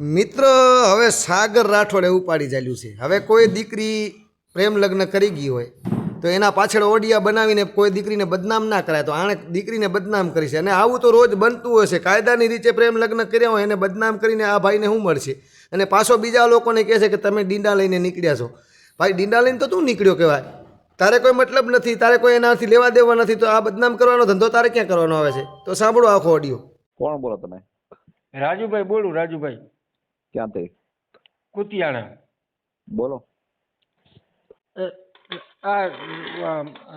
મિત્ર હવે સાગર રાઠોડે ઉપાડી ચાલ્યું છે. હવે કોઈ દીકરી પ્રેમ લગ્ન કરી ગઈ હોય, તો એના પાછળ ઓડિયા બનાવીને કોઈ દીકરીને બદનામ ના કરાય, તો આણે દીકરીને બદનામ કરી છે. અને આવું તો રોજ બનતું હોય છે. કાયદાની રીતે પ્રેમ લગ્ન કર્યા હોય, એને બદનામ કરીને આ ભાઈને શું મળશે? અને પાછો બીજા લોકોને કહે છે કે તમે ડીંડા લઈને નીકળ્યા છો. ભાઈ, ડીંડા લઈને તો તું નીકળ્યો કહેવાય. તારે કોઈ મતલબ નથી. તારે કોઈ એનાથી લેવા દેવા નથી. તો આ બદનામ કરવાનો ધંધો તારે ક્યાં કરવાનો આવે છે? તો સાંભળો આખો ઓડિયો. કોણ બોલો તમે? રાજુભાઈ બોલું રાજુભાઈ. ક્યાંથી? કુતિયાણા. બોલો. એ, આ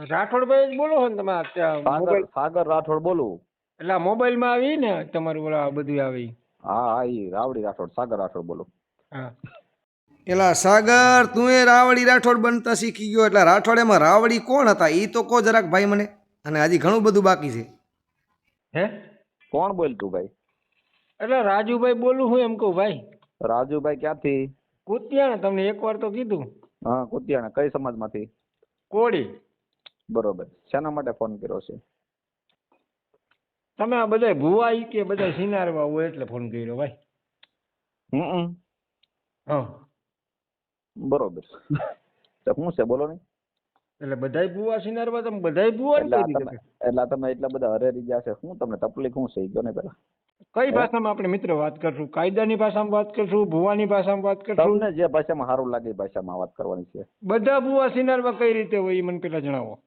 રાઠોડભાઈ જ બોલો છો ને તમે સાગર સાગર રાઠોડ બોલું. એટલે મોબાઈલ મોબાઈલમાં આવી ને તમારું ઓલા બધું આવી. હા હા એ રાવડી રાઠોડ સાગર રાઠોડ બોલો. હા. એલા સાગર તું એ રાવડી રાઠોડ બનતા શીખી ગયો એટલે રાઠોડ એમાં રાવડી કોણ હતા? એ તો કહો જરાક ભાઈ મને. અને હજી ઘણું બધું બાકી છે. હે? કોણ બોલતું ભાઈ? એટલે રાજુભાઈ બોલું હું એમ કહું ભાઈ. રાજુભાઈ ક્યાંથી? કુતિયાણા તમને એકવાર તો કીધું. હા કુતિયાણા. કઈ સમાજમાંથી? કોળી. બરોબર. શેના માટે ફોન કર્યો છે? તમે આ બધા ભુવા ઈ કે બધા સિનારવા હોય એટલે ફોન કર્યો ભાઈ. હમ હા. બરોબર. તો શું છે? બોલો ને. એટલે બધાય ભુવા સિનારવા તમે બધાય ભુવા એટલે તમે એટલા બધા હરેરી ગયા છે. શું તમને તકલીફ શું છે? ગયો ને પેલા. કઈ ભાષામાં આપણે મિત્ર વાત કરશું? કાયદાની ભાષામાં વાત કરશું? ભુવાની ભાષામાં વાત કરશું? તમને જે ભાષામાં સારું લાગે એ ભાષામાં વાત કરવાની છે. બધા ભુવા સિનારમાં કઈ રીતે હોય એ મને પેલા જણાવો.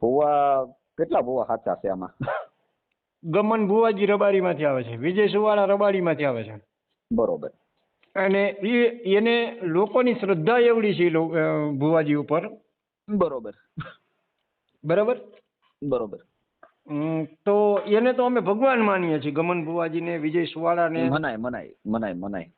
ભુવા કેટલા ભુવા સાચા છે આમાં? ગમન ભુવાજી રબારીમાંથી આવે છે. વિજય સુવાળા રબારીમાંથી આવે છે. બરોબર. અને એ એને લોકોની શ્રદ્ધા એવડી છે ભુવાજી ઉપર. બરોબર. બરાબર? બરોબર. તો એને તો અમે ભગવાન માનીએ છીએ ગમન ભુવાજીને વિજય સુવાળાને. મનાય મનાય મનાય મનાય.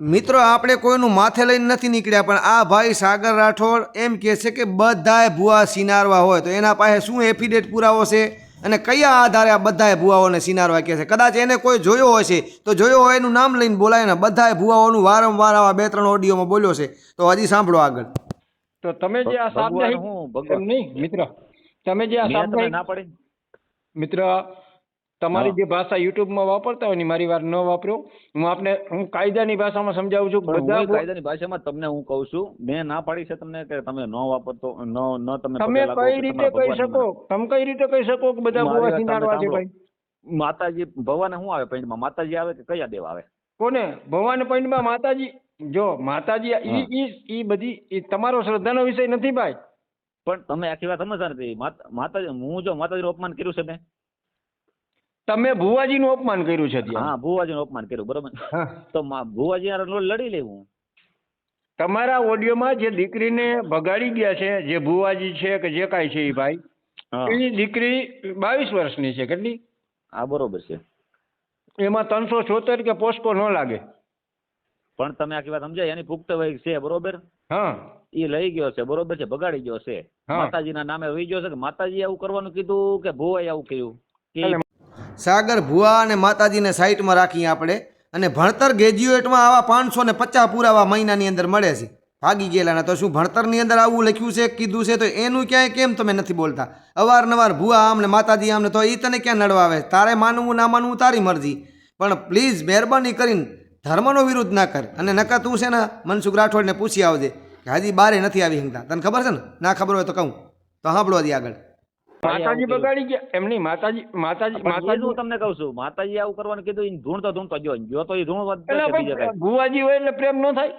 મિત્રો આપણે કોઈનું માથે લઈને નથી નીકળ્યા પણ આ ભાઈ સાગર રાઠોડ એમ કહે છે કે બધાએ ભૂવા સિનારવા હોય તો એના પાસે શું એફિડેટ પુરાવો છે અને કયા આધારે આ બધાએ ભૂવાઓને સિનારવા કહે છે? કદાચ એને કોઈ જોયો હશે તો જોયો હોય એનું નામ લઈને બોલાય ને બધાએ ભૂવાઓનું વારંવાર આવા બે ત્રણ ઓડિયોમાં બોલ્યો છે. તો હજી સાંભળો આગળ. તો તમે જે આ એમ નહીં મિત્ર? તમે જે મેં ના પાડી મિત્ર તમારી જે ભાષા યુટ્યુબમાં વાપરતા હોય ને મારી વાર ન વાપરો. હું આપને હું કાયદાની ભાષામાં સમજાવું છું બધા હું કાયદાની ભાષામાં તમને હું કહું છું મેં ના પાડી છે તમને કે તમે ન વાપરતો ન ન તમે તમે કઈ રીતે કહી શકો? તમે કઈ રીતે કહી શકો કે બધા ગોવા સિનારવા છે ભાઈ? માતાજી ભવાને શું આવે પૈંડમાં માતાજી આવે કે કયા દેવ આવે? કોને? ભવાને પૈંડમાં માતાજી જો માતાજી ઈ ઈ બધી તમારો શ્રદ્ધાનો વિષય નથી ભાઈ. પણ તમે આખી વાત સમજતા નથી. માતાજી હું જો માતાજીનું અપમાન કર્યું છે મેં? તમે ભુવાજીનું અપમાન કર્યું છે હા ભુવાજીનું અપમાન કર્યું બરોબર? તો મા- ભુવાજી લડી લેવું તમારા ઓડિયોમાં જે દીકરીને ભગાડી ગયા છે જે ભુવાજી છે કે જે કાંઈ છે એ ભાઈ એ દીકરી બાવીસ વર્ષની છે કેટલી? હા બરોબર છે. એમાં ત્રણસો છોતેર કે પોસ્કો ન લાગે? પણ તમે આખી વાત સમજાય? એની પુખ્ત વય છે બરોબર? એ લઈ ગયો છે બરોબર છે બગાડી ગયો છે. માતાજીના નામે વહી ગયો છે કે માતાજી આવું કરવાનું કીધું કે ભુવાએ આવું કહ્યું કે સાગર ભુવા અને માતાજીને સાઈટમાં રાખીએ આપણે અને ભણતર ગ્રેજ્યુએટમાં આવા પાંચસો ને પચાસ પુરાવા મહિનાની અંદર મળે છે. ભાગી ગયેલાના તો શું ભણતરની અંદર આવું લખ્યું છે કીધું છે તો એનું ક્યાંય કેમ તમે નથી બોલતા? અવારનવાર ભુવા આમને માતાજી આમને તો એ તને ક્યાં નડવા આવે તારે માનવું ના માનવું તારી મરજી. પણ પ્લીઝ મહેરબાની કરીને ધર્મનો વિરુદ્ધ ના કર અને નકા તું છે ને મનસુખ રાઠોડને પૂછી આવજે કે હાજી બારે નથી આવી શકતા તને ખબર છે ને? ના ખબર હોય તો કહું. તો સાંભળો હજી આગળ. માતાજી બગાડી ગયા. એમની માતાજી માતાજી માતાજી. હું તમને કહું છું. માતાજી આવું કરવાનું કીધું ઈ ધૂણતો ધૂણતો જો જો તો એ બીજે ભુવાજી હોય એટલે પ્રેમ ન થાય.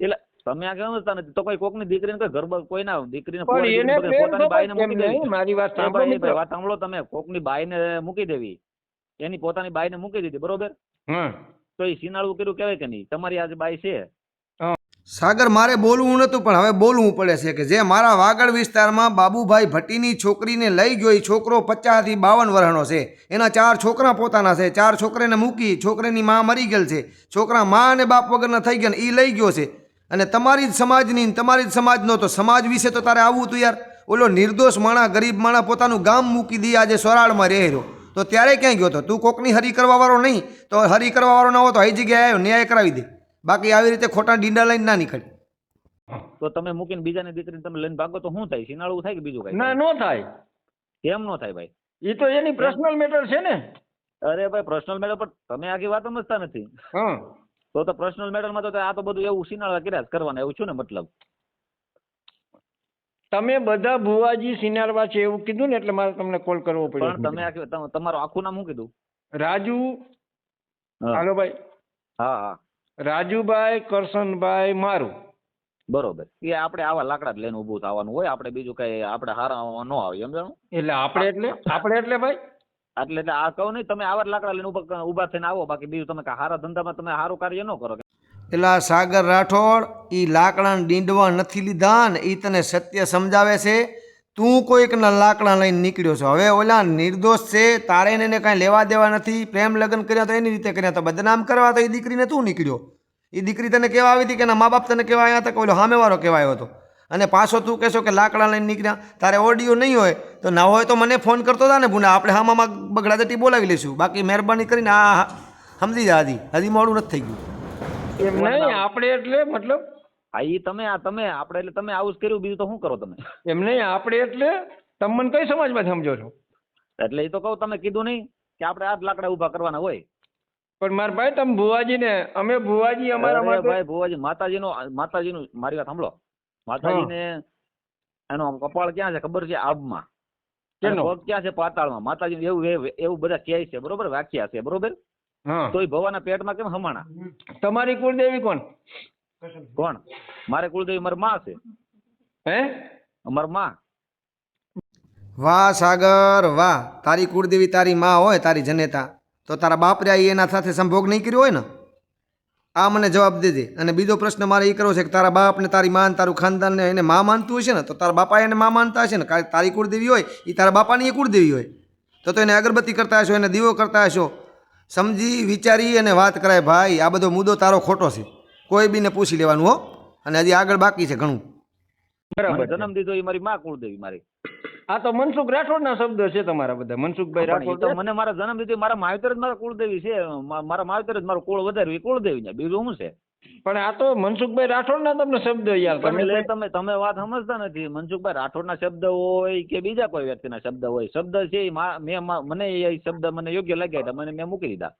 એટલે તમે આ કેમ હતા તો કોઈ કોકની દીકરીને કોઈ ગરબા કોઈ ના દીકરીને પોતાની એને બાઈને મૂકી દેવી. મારી વાત સાંભળો વાત સાંભળો તમે. કોકની બાઈને મૂકી દેવી. એની પોતાની બાઈને મૂકી દીધી. બરોબર? હા તો એ સિનાળું કર્યું કહેવાય કે નહીં? તમારી આજે બાઈ છે. સાગર, મારે બોલવું નહોતું પણ હવે બોલવું પડે છે કે જે મારા વાગડ વિસ્તારમાં બાબુભાઈ ભટ્ટીની છોકરીને લઈ ગયો, એ છોકરો પચાસથી બાવન વર્ષનો છે. એના ચાર છોકરા પોતાના છે. ચાર છોકરીને મૂકી છોકરીની માં મરી ગયેલ છે. છોકરા માં અને બાપ વગરના થઈ ગયા એ લઈ ગયો છે. અને તમારી જ સમાજની તમારી જ સમાજનો તો સમાજ વિશે તો તારે આવવું હતું યાર. ઓલો નિર્દોષ માણા, ગરીબ માણા પોતાનું ગામ મૂકી દઈ આજે સોરાળમાં રહે રહ્યો. તો ત્યારે ક્યાં ગયો તો? તું કોકની હરી કરવા વાળો નહીં તો હરી કરવા વાળો ના હોય તો હઈ જગ્યાએ આવ્યો ન્યાય કરાવી દે. બાકી આવી રીતે ખોટા ડીંડા લઈને ના નીકળે. તો તમે મૂકીને બીજાની દીકરીને તમે લઈને ભાગો તો શું થાય? સિનાળું થાય કે બીજું કઈ? ના નો થાય. કેમ ન થાય ભાઈ? એ તો એની પર્સનલ મેટર છે ને. અરે ભાઈ પર્સનલ મેટર પર તમે આખી વાત સમજતા નથી. તો તો પર્સનલ મેટરમાં તો આ તો બધું એવું સિનાળા કર્યા કરવાના એવું છું ને મતલબ? તમે બધા ભુવાજી સિનારવા છે એવું કીધું ને એટલે મારે તમને કોલ કરવો પણ પડ્યો આખી તમ- તમારું આખું નામ શું કીધું? રાજુ. હાલો ભાઈ. હા હા. રાજુભાઈ કરશનભાઈ મારું. બરોબર. એ આપણે આવા લાકડા જ લઈને ઊભું થવાનું હોય. આપણે બીજું કઈ આપણે હારા ન આવે સમજાણું એટલે આપણે એટલે આપણે એટલે ભાઈ? એટલે એટલે આ કહું નહીં તમે આવા લાકડા લઈને ઊભા ઊભા થઈને આવો. બાકી બીજું તમે હારા ધંધામાં તમે સારું કાર્ય ન કરો. પેલા સાગર રાઠોડ એ લાકડાને ડીંડવા નથી લીધા ને એ તને સત્ય સમજાવે છે? તું કોઈકના લાકડા લઈને નીકળ્યો છો. હવે ઓલા નિર્દોષ છે, તારે એને કાંઈ લેવા દેવા નથી. પ્રેમ લગ્ન કર્યા તો એની રીતે કર્યા તો બદનામ કરવા તો એ દીકરીને તું નીકળ્યો. એ દીકરી તને કહેવા આવી હતી કે એના મા બાપ તને કહેવા આવ્યા હતા કે ઓલો સામેવાળો કહેવાયો હતો. અને પાછો તું કહેશો કે લાકડા લઈને નીકળ્યા. તારે ઓડિયો નહીં હોય તો ના હોય તો મને ફોન કરતો હતા ને ભૂના. આપણે હામામાં બગડાદટી બોલાવી લઈશું. બાકી મહેરબાની કરીને આ સમજી જા હજી. હજી મોડું નથી થઈ ગયું. એમ નહીં આપણે એટલે મતલબ હા એ તમે આ તમે આપણે એટલે તમે આવું જ કર્યું બીજું તો શું કરો તમે? એમ નહીં આપણે એટલે તમે મને કઈ સમાજમાં સમજો છો? એટલે એ તો કહું તમે કીધું નહીં કે આપણે આ લાકડા ઊભા કરવાના હોય. પણ મારા ભાઈ તમે ભુવાજીને અમે ભુવાજી અમારા માટે ભાઈ ભુવાજી માતાજીનો માતાજીનું મારી વાત સાંભળો. માતાજીને એનો આમ કપાળ ક્યાં છે ખબર છે? આબમાં? પગ ક્યાં છે? પાતાળમાં. માતાજી એવું એવું- બધા કહે છે બરોબર? વ્યાખ્યા છે બરોબર? તો એ ભવાના પેટમાં કેમ હમાણા? તમારી કુળદેવી કોણ? કોણ? મારે કુળદેવી મારી માં છે. હે? અમારી માં. વાહ સાગર વાહ. તારી કુળદેવી તારી માં હોય તારી જનેતા. તો તારા બાપરે એના સાથે સંભોગ નહીં કર્યો હોય ને? આ મને જવાબ દેજે અને બીજો પ્રશ્ન મારે એ કરવો છે કે તારા બાપ ને તારી માન ને તારું ખાનદાન ને એને માં માનતું હશે ને? તો તારા બાપા એને માં માનતા હશે ને? તારી કુળદેવી હોય એ તારા બાપાની એ કુળદેવી હોય. તો તો એને અગરબત્તી કરતા હશો એને દીવો કરતા હશો. સમજી વિચારી અને વાત કરાય ભાઈ આ બધો મુદ્દો તારો ખોટો છે. કોઈ બીને પૂછી લેવાનું હો. અને હજી આગળ બાકી છે ઘણું. બરાબર. જન્મ દીધો એ મારી માં કુળદેવી મારી. આ તો મનસુખ રાઠોડ ના શબ્દ છે તમારા બધા. મનસુખભાઈ રાઠોડ તો મને મારા જન્મ દીધો મારા માવતર જ મારા કુળદેવી છે. મારા માવતર જ મારું કુળ વધાર્યું એ કુળદેવી ને બીજું શું છે? પણ આ તો મનસુખભાઈ રાઠોડના તમને શબ્દ યાર તમે તમે તમે વાત સમજતા નથી. મનસુખભાઈ રાઠોડના શબ્દ હોય કે બીજા કોઈ વ્યક્તિના શબ્દ હોય? શબ્દ છે મેં મને એ શબ્દ મને યોગ્ય લાગ્યા હતા. મને મેં મૂકી દીધા.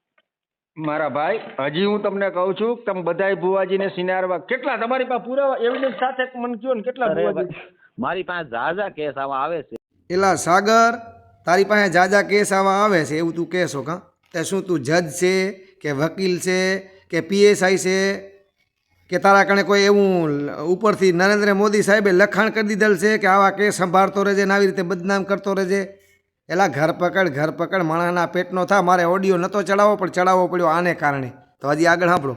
મારા ભાઈ હજી હું તમને કહું છું કે તમે બધા ભુવાજીને સિનારવા કેટલા તમારી પાસે પુરાવા એવિડન્સ સાથે મને કયો ને કેટલા મારી પાસે ઝાઝા કેસ આવા આવે છે. એલા સાગર તારી પાસે ઝાઝા કેસ આવા આવે છે? એવું તું કહેશો કાં? તે શું તું જજ છે કે વકીલ છે કે પીએસઆઈ છે? કે તારા કણે કોઈ એવું ઉપરથી નરેન્દ્ર મોદી સાહેબે લખાણ કરી દીધેલ છે કે આવા કેસ સંભાળતો રહેજે ને આવી રીતે બદનામ કરતો રહેજે? એલા ઘર પકડ ઘર પકડ માણાના પેટનો થા મારે ઓડિયો નહોતો ચડાવવો પણ ચડાવવો પડ્યો આને કારણે. તો હજી આગળ સાંભળો.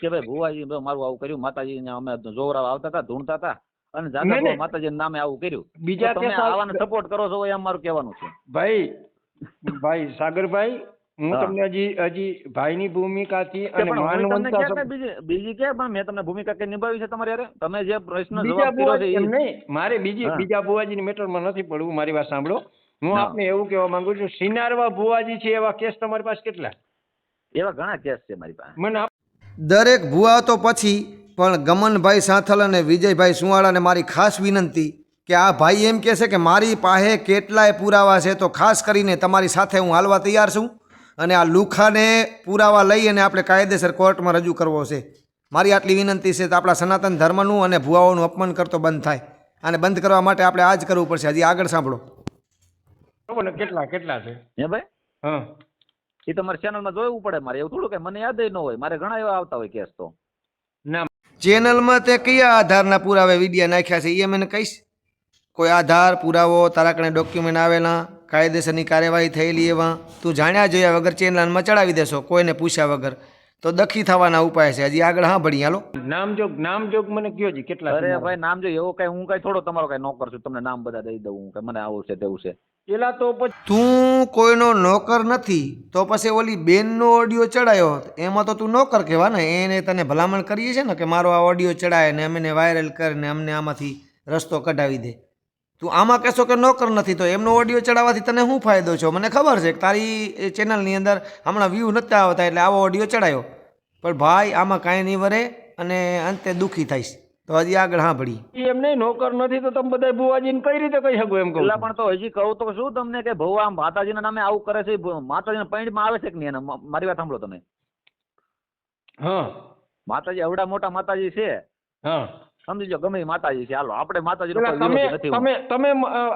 કે ભાઈ ભુવાજી મારું આવું કર્યું માતાજી અમે જોવરાવ આવતા હતા ધૂણતા હતા અને જાતા. માતાજીના નામે આવું કર્યું. બીજા તમે આવાને સપોર્ટ કરો છો એમ મારું કહેવાનું છે. ભાઈ ભાઈ સાગરભાઈ હું તમને હજી હજી ભાઈની ભૂમિકાથી અને માનવંતા બીજી કે પણ મેં તમને ભૂમિકા કે નિભાવી છે તમારે હારે? તમે જે પ્રશ્ન જવાબ કર્યો છે એમ નહીં મારે બીજી. બીજા ભુવાજીની મેટરમાં નથી પડવું મારી વાત સાંભળો. હું આપને એવું કહેવા માંગુ છું સિનારવા ભુવાજી છે એવા કેસ તમારી પાસે કેટલા? એવા ઘણા કેસ છે મારી પાસે. મને દરેક ભુવા તો પછી પણ ગમનભાઈ સાથલ અને વિજયભાઈ સુવાળાને મારી ખાસ વિનંતી કે આ ભાઈ એમ કહે છે કે મારી પાસે કેટલાય પુરાવા છે તો ખાસ કરીને તમારી સાથે હું હાલવા તૈયાર છું. અને આ લુખાને પુરાવા લઈ અને આપણે કાયદેસર કોર્ટમાં રજૂ કરવો છે. મારી આટલી વિનંતી છે તો આપણા સનાતન ધર્મનું અને ભુવાઓનું અપમાન કરતો બંધ થાય. અને બંધ કરવા માટે આપણે આ જ કરવું પડશે. હજી આગળ સાંભળો. બરોબર ને કેટલા કેટલા છે? હે ભાઈ? હા. એ તમારે ચેનલમાં જોવું પડે મારે. એવું થોડું કે મને યાદ ન હોય. મારે ઘણા એવા આવતા હોય કેસ તો. ના. ચેનલમાં તે કયા આધારના પુરાવે વિડીયા નાખ્યા છે? એ મને કહીશ. કોઈ આધાર પુરાવો તારા કણે ડોક્યુમેન્ટ આવેલા? કાયદેસરની કાર્યવાહી થયેલી એવા. તું જાણ્યા જોયા વગર ચેનલાનમાં ચડાવી દેશો કોઈને પૂછ્યા વગર. તો દખી થવાના ઉપાય છે. હજી આગળ હા ભણી હાલો. નામજોગ નામજોગ મને કયો છે કેટલા અરે ભાઈ નામ જો એવો કઈ હું કઈ થોડો તમારો કઈ નોકર છું તમને નામ બધા દઈ દઉં કે મને આવું છે તેવું છે. પેલા તો પછી તું કોઈનો નોકર નથી તો પછી ઓલી બેનનો ઓડિયો ચડાયો. એમાં તો તું નોકર કહેવા ને એને તને ભલામણ કરીએ છે ને કે મારો આ ઓડિયો ચડાય ને અમને વાયરલ કરીને અમને આમાંથી રસ્તો કઢાવી દે. તું આમાં કહેશો કે નોકર નથી તો એમનો ઓડિયો ચડાવવાથી તને શું ફાયદો છે? મને ખબર છે કે તારી એ ચેનલની અંદર હમણાં વ્યૂ નથી આવતા એટલે આવો ઓડિયો ચડાયો. પણ ભાઈ આમાં કાંઈ નહીં વરે અને અંતે દુઃખી થઈશ. તો હજી આગળ સાંભળી. ઈ એમ નહીં નોકર નથી તો તમે બધા ભુવાજીને કઈ રીતે કહી શકો એમ કહું પણ તો હજી કહું તો શું તમને કે ભવ આમ માતાજીના નામે આવું કરે છે માતાજીના પૈણમાં આવે છે કે નહીં? એને મારી વાત સાંભળો તમે. હા. માતાજી અવડા મોટા માતાજી છે. હા. સમજી લો ગમે માતાજી છે. હાલો આપણે માતાજી તમે નથી તમે તમે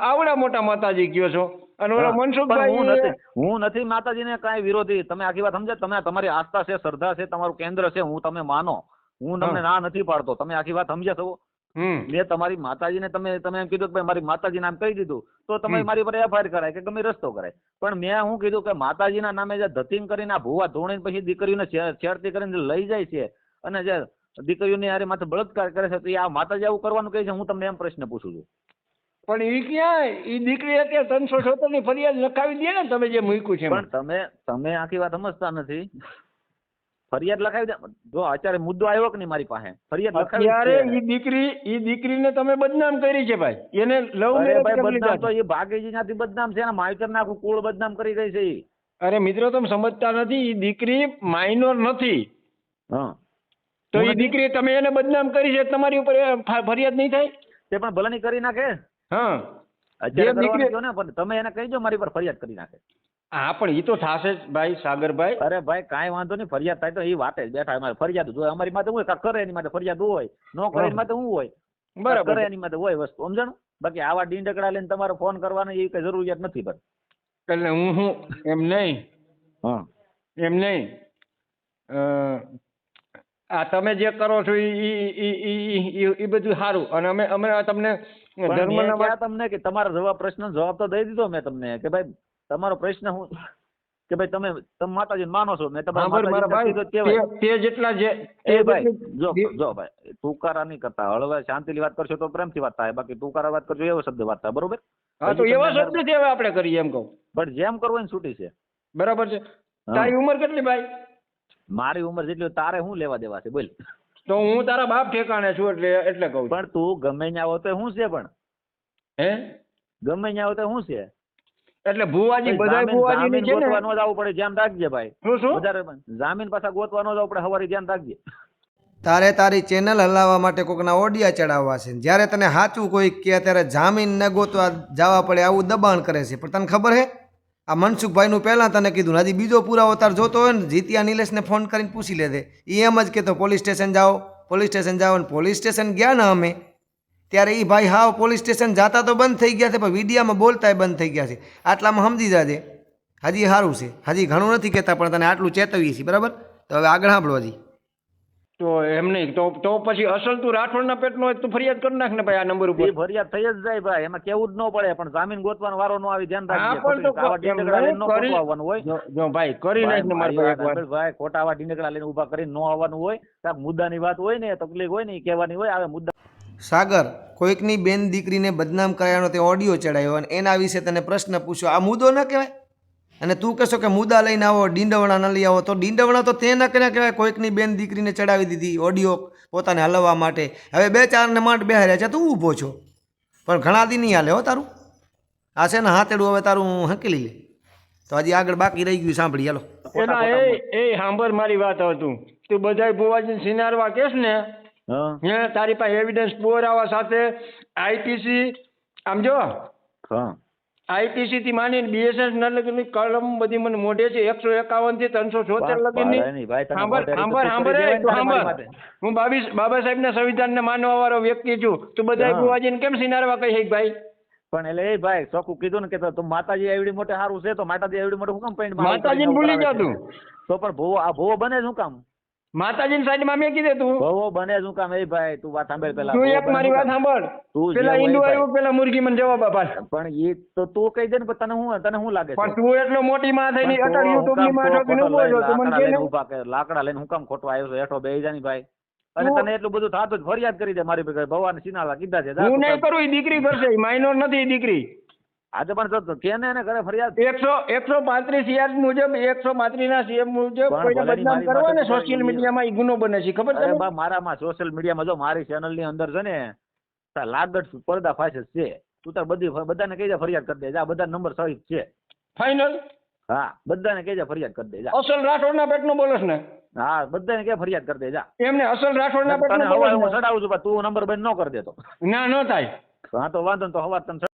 આવડા મોટા માતાજી કયો છો? અને ઓલા મનસુખભાઈ હું નથી હું નથી માતાજીને કાંઈ વિરોધી. તમે આખી વાત સમજો તમે તમારી આસ્થા છે શ્રદ્ધા છે તમારું કેન્દ્ર છે હું તમે માનો. હું તમને ના નથી પાડતો. તમે આખી વાત સમજ્યા છો? મેં તમારી માતાજીને તમે તમે એમ કીધું કે ભાઈ મારી માતાજી નામ કહી દીધું તો તમે મારી પર એફઆઈઆર કરાય કે ગમે રસ્તો કરાય. પણ મેં હું કીધું કે માતાજીના નામે જે ધતીંગ કરીને આ ભૂવા ધોણીને પછી દીકરીઓને છેડતી કરીને લઈ જાય છે અને જે દીકરીઓની હારે માથે બળાત્કાર કરે છે તો એ આ માતાજી આવું કરવાનું કહે છે હું તમને એમ પ્રશ્ન પૂછું છું. પણ એ ક્યાં? એ દીકરી અત્યારે ત્રણસો સત્તરની ફરિયાદ લખાવી દે ને તમે જે મૂક્યું છે પણ તમે તમે આખી વાત સમજતા નથી. ફરિયાદ લખાવી દે. જો અત્યારે મુદ્દો આવ્યો કે નહીં મારી પાસે? ફરિયાદ લખાવી અત્યારે એ ઈ દીકરી એ દીકરીને તમે બદનામ કરી છે ભાઈ. એને લવ મેરેજ ભાઈ બદનામ તો એ ભાગીજી નાથી બદનામ છે. એના માવતર નાખું કુળ બદનામ કરી રહી છે અરે મિત્રો તમે સમજતા નથી ઈ દીકરી માઇનોર નથી. હા. તો એ દીકરી તમે એને બદનામ કરી છે તમારી ઉપર ફરિયાદ નહીં થાય? તે પણ ભલાની કરી નાખે? હા. જે દીકરી- ને? પણ તમે એને કહી દો મારી પર ફરિયાદ કરી નાખે. હા પણ ઈ તો થશે જ ભાઈ સાગરભાઈ. અરે ભાઈ કાંઈ વાંધો નહીં ફરિયાદ થાય તો એ વાતે જ બેઠા અમારે ફરિયાદ જોઈએ અમારી માથે હોય કાંઈક કરે એની માથે ફરિયાદ હોય નો કરે એની માટે હું હોય? બરાબર. કરે એની માટે હોય વસ્તુ સમજણ? બાકી આવા ડીંડકડા લઈને તમારો ફોન કરવાનો એવી કઈ જરૂરિયાત નથી પણ. એટલે હું હું એમ નહીં. હા. એમ નહીં. આ તમે જે કરો છો ઈ ઈ- ઈ ઈ- ઈ ઈ બધું સારું. અને અમે અમે તમને ધર્મના તમને કે તમારા જવાબ પ્રશ્ન જવાબ તો દઈ દીધો મેં તમને કે ભાઈ તમારો પ્રશ્ન હું કે ભાઈ તમે તમે માતાજી માનો છો. મેં તમારા. તે જેટલા જે એ ભાઈ જો જો ભાઈ તુકારા નહીં કરતા. હળવે શાંતિથી વાત કરશો તો પ્રેમથી વાત થાય. બાકી તુકારા વાત કરજો એવો શબ્દ વાત થાય. બરોબર? હા તો એવા શબ્દ છે હવે આપણે કરીએ એમ કહું. પણ જેમ કરવું એને છૂટી છે. બરાબર છે. તારી ઉંમર કેટલી ભાઈ? મારી ઉંમર જેટલી તારે શું લેવા દેવા છે બોલ. તો હું તારા બાપ ઠેકાણે છું એટલે એટલે કહું પણ તું ગમે ત્યાં આવો તો શું છે પણ? હે? ગમે ત્યાં આવો તો શું છે? એટલે ભુવાજી બધા ભુવાજી ની છે ને? ગોતવા જ જવું પડે ધ્યાન રાખજે ભાઈ. શું શું? વધારે જામીન પાછા ગોતવા જ જવું પડે હવારે ધ્યાન રાખજે. તારે તારી ચેનલ હલાવવા માટે કોઈકના ઓડિયા ચડાવવા છે. જ્યારે તને સાચું કોઈ કે ત્યારે જામીન ન ગોતવા જવા પડે આવું દબાણ કરે છે. પણ તને ખબર હે? આ મનસુખભાઈનું પહેલાં તને કીધું હજી બીજો પુરાવો તાર જોતો હોય ને, જીતિયા નિલેશને ફોન કરીને પૂછી લેજે. એ એમ જ કહેતો પોલીસ સ્ટેશન જાઓ, પોલીસ સ્ટેશન જાઓ ને પોલીસ સ્ટેશન ગયા ને અમે, ત્યારે એ ભાઈ હાવ પોલીસ સ્ટેશન જાતા તો બંધ થઈ ગયા છે, પણ વિડીયામાં બોલતાય બંધ થઈ ગયા છે. આટલામાં સમજી જાજે. હજી સારું છે. હજી ઘણું નથી કહેતા, પણ તને આટલું ચેતવીએ છીએ, બરાબર? તો હવે આગળ સાંભળો હજી. તો એમ નહીં. તો તો પછી અસલ તું રાઠોડના પેટનો હોય તો ફરિયાદ કરી નાખ ને ભાઈ આ નંબર ઉપર. એ ફરિયાદ થઈ જ જાય ભાઈ. એમાં કેવું જ ન પડે પણ જામીન ગોતવાનો વારો ન આવી ધ્યાન હા, રાખજે પણ તો કરી- હોય. જો ભાઈ કરી નાખ ને મારી એકવાર. ભાઈ, ખોટા આવા ડીંડકડા લઈને ઊભા કરીને ન આવવાનું હોય. કાંઈક મુદ્દાની વાત હોય ને તકલીફ હોય ને એ કહેવાની હોય આવે મુદ્દા. સાગર કોઈકની બેન દીકરીને બદનામ કર્યાનો તે ઓડિયો ચડાયો અને એના વિશે તને પ્રશ્ન પૂછ્યો. આ મુદ્દો ન કહેવાય? અને તું કહેશો કે મુદ્દા લઈને આવો ડીંડવણા ન લઈ આવો તો ડીંડવણા તો તે ન કર્યા કહેવાય? કોઈકની બેન દીકરીને ચડાવી દીધી ઓડિયો પોતાને હલવવા માટે. હવે બે ચારને માંડ બેહાર્યા છે તું ઊભો છો. પણ ઘણા દી નહીં હાલે હો તારું. આ છે ને હાથેડું હવે તારું હંકેલી લે તો હજી આગળ બાકી રહી ગયું સાંભળી હાલો. એના એ એ સાંભળ મારી વાત હતું તું. તું બધાય ભુવાજી સિનારવા કેસ ને હા. હે તારી પાસે એવિડન્સ પુરાવા સાથે આઈપીસી આમ જો. હા. આઈપીસી થી માંડીને બીએસએસ લગીની કલમ બધી મને મોઢે છે. એકસો એકાવનથી ત્રણસો છોતેર લગીની. સાંભળ સાંભળ સાંભળ ને હું બાબી બાબા સાહેબ ના સંવિધાન ને માનવા વાળો વ્યક્તિ છું. તું બધા હા. ભુવાજીને કેમ સિનારવા કહી ભાઈ? પણ એટલે એ ભાઈ ચોખ્ખું કીધું ને કે તો માતાજી એવડી મોટે સારું છે તો માતાજી એવડી મોટે શું કામ પેન્ટ માતાજી ભૂલી જા તું તો પણ ભૂવો આ ભૂવો બને શું કામ? માતાજીની સાઈડમાં મેં કીધું તું. બહુ બને શું કામ? એ ભાઈ તું વાત સાંભળ પેલા. તું એક મારી વાત સાંભળ. તું પેલા ઈંડુ આવ્યું પેલા મુરગી મને જવાબ આપા. પણ એ તો તું કહી દે ને તને હું તને શું લાગે પણ તું એટલો મોટી માં થઈને અટલ યુટ્યુબની માં કામ છો કે ખોટો તું મને લાકડા કે લઈને ને ઊભા કર લાકડા લઈને હું કામ ખોટો આવ્યો છું? હેઠો બેહી જાની ભાઈ. અને તને એટલું બધું થાતું ફરિયાદ કરી દે મારી ભગવાન સિનાલા કીધા છે હું નહીં કરું. એ દીકરી કરશે માઇનોર નથી દીકરી. આજે પણ જો તું કે ને એને ઘરે ફરિયાદ એકસો એકસો પાંત્રીસ યાદ મુજબ એકસો પાંત્રીસ ના સીએમ મુજબ બદનામ કરવા ને સોશિયલ મીડિયામાં એ ગુનો બને છે ખબર છે બા મારામાં સોશિયલ મીડિયામાં જો મારી ચેનલની અંદર છે ને લાગત પડદા ફાશે છે. તું તાર બધી બધાને કહી દે ફરિયાદ કરી દે જા બધા નંબર સહિત છે. ફાઇનલ હા બધાને કહેજે ફરિયાદ કરી દે જા અસલ પેટ નો બોલસ ને? હા બધાને કે ફરિયાદ કરી દે જા એમને અસલ રાઠોડ ના પેટ નો બોલસ હું ચડાવું છું તું નંબર બંધ ન કરી દેતો ના ન થાય. હા તો વાંધો તો હવા તને